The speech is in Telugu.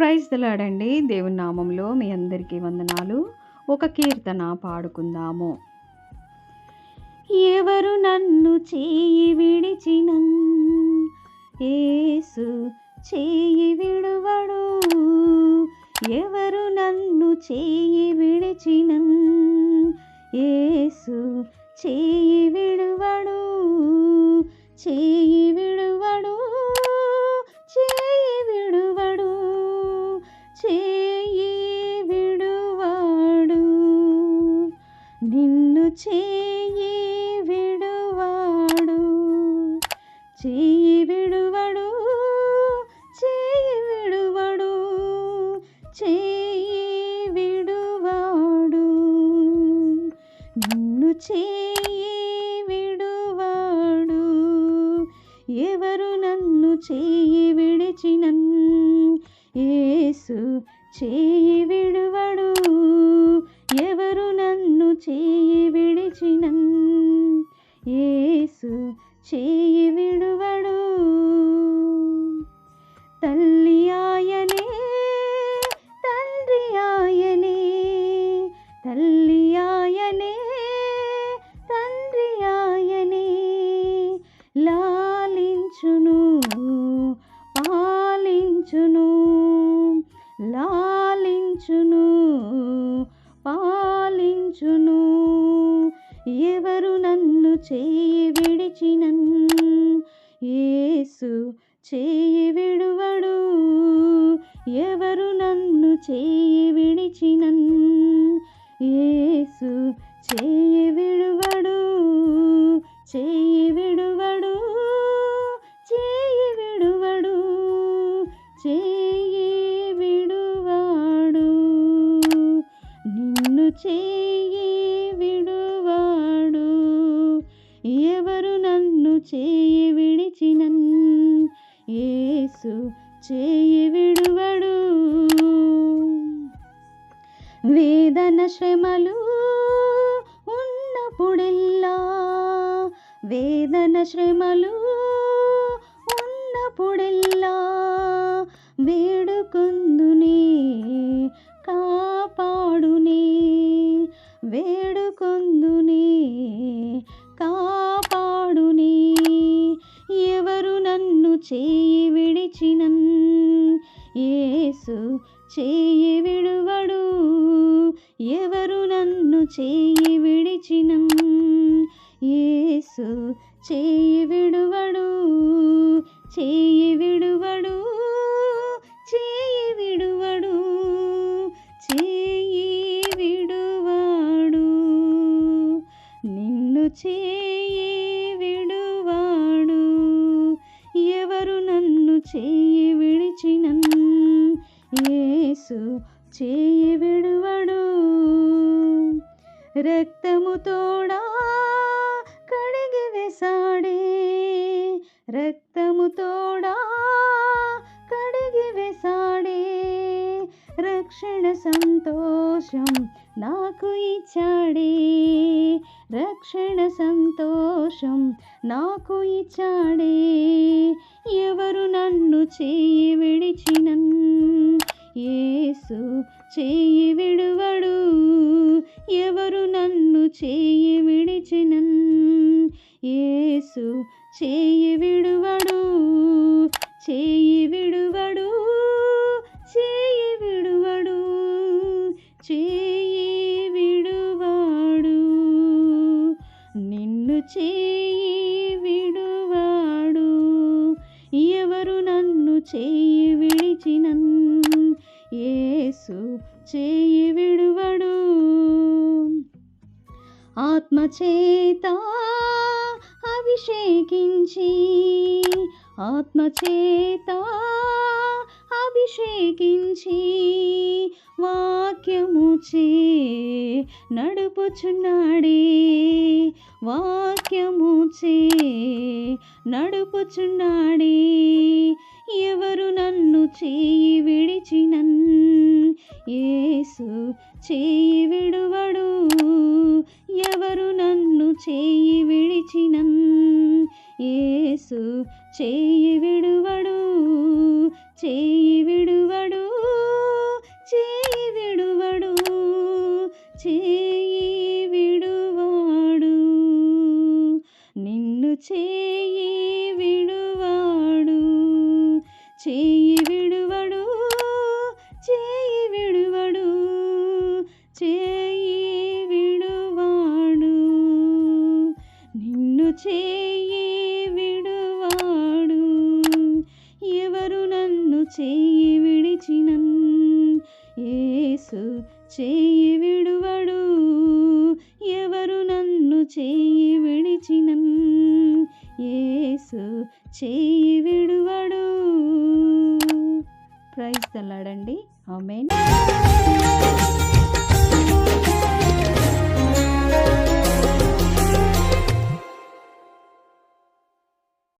ప్రైజ్ తెలాడండి దేవుని నామంలో మీ అందరికీ వందనాలు. ఒక కీర్తన పాడుకుందాము. ఎవరు నన్ను చేయి విడిచిన ఏసు చేయి విడువడు. ఎవరు నన్ను చేయి విడిచిన ఏసు చేయి విడువడు. చేయి చేయి విడువాడు చేయి విడువడు చేయి విడువడు చేయి విడువాడు. నిన్ను చేయి విడువాడు ఎవరు నన్ను చేయి విడిచినన్? ఏసు చేయి విడువడు. చేయి విడిచిన. ఏసు చేయి చేయి విడిచినన్. ఏసు చేయి విడువడు. ఎవరు నన్ను చేయి విడిచినన్? ఏసు చేయి విడువడు. చేయి విడువడు. చేయి విడువడు. చేయి విడువాడు. నిన్ను చేయి చేయి విడువడు. వేదన శ్రమలు ఉన్నప్పుడెల్లా వేదన శ్రమలు ఉన్నప్పుడెల్లా వేడుకొందునే కాపాడునే వేడుకొందునే కాపాడునే. ఎవరు నన్ను చేయి యేసు చేయి విడువడు. ఎవరు నన్ను చేయి విడిచిన? యేసు చేయి విడువడు. చేయి విడువడు. చేయి విడువడు. చేయి విడువాడు. నిన్ను చేయి విడువాడు. ఎవరు నన్ను చేయి రక్తము తోడా కడిగి వేసాడే. రక్తము తోడా కడిగి వేసాడే. రక్షణ సంతోషం నాకు ఇచ్చాడే. రక్షణ సంతోషం నాకు ఇచ్చాడే. ఎవరు నన్ను చేయి విడిచిన ఏసు చేయి విడువడు. ఎవరు నన్ను చేయి విడిచిన? ఏసు చేయి విడువడు. చేయి విడువడు. చేయి విడువడు. చేయి విడువాడు. నిన్ను చేయి ఏసు చేయి విడువడు ఆత్మచేత అభిషేకించి ఆత్మచేత అభిషేకించి వాక్యము చే నడుపుచున్నాడే వాక్యము చే నడుపుచున్నాడే ఎవరు నన్ను చేయి విడిచినన్? ఏసు చేయి విడువడు. ఎవరు నన్ను చేయి విడిచినన్? యేసు చేయి విడువడు. చేయి చేయి విడువడు చేయి విడువడు చేయి విడువాడు. నిన్ను చేయి విడువాడు ఎవరు నన్ను చేయి విడిచినన్ యేసు చేయి విడువడు ఎవరు నన్ను చేయి విడిచినన్ యేసు చేయి విడు ప్రైజ్ తల్లాడండి ఆమెన్.